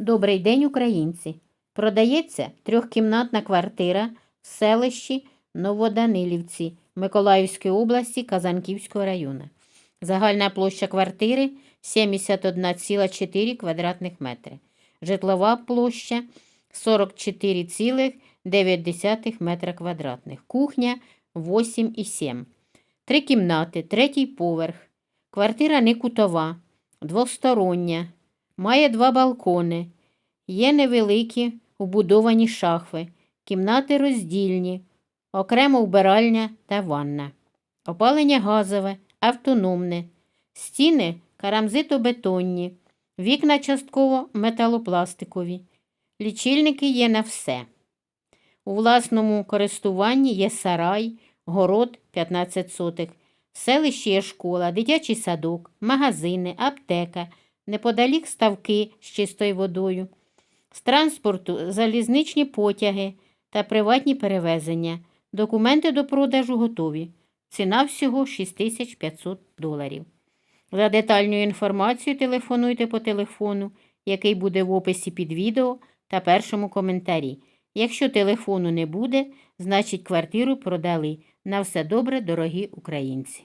Добрий день, українці! Продається трьохкімнатна квартира в селищі Новоданилівці Миколаївської області Казанківського району. Загальна площа квартири 71,4 квадратних метри. Житлова площа 44,9 метра квадратних. Кухня 8,7. Три кімнати, третій поверх. Квартира не кутова, двостороння. Має два балкони. Є невеликі убудовані шахви, кімнати роздільні, окремо вбиральня та ванна. Опалення газове, автономне, стіни карамзитобетонні, вікна частково металопластикові. Лічильники є на все. У власному користуванні є сарай, город 15 сотих, в селищі є школа, дитячий садок, магазини, аптека, неподалік ставки з чистою водою. З транспорту залізничні потяги та приватні перевезення. Документи до продажу готові. Ціна всього 6500 доларів. За детальною інформацією телефонуйте по телефону, який буде в описі під відео та першому коментарі. Якщо телефону не буде, значить квартиру продали. На все добре, дорогі українці.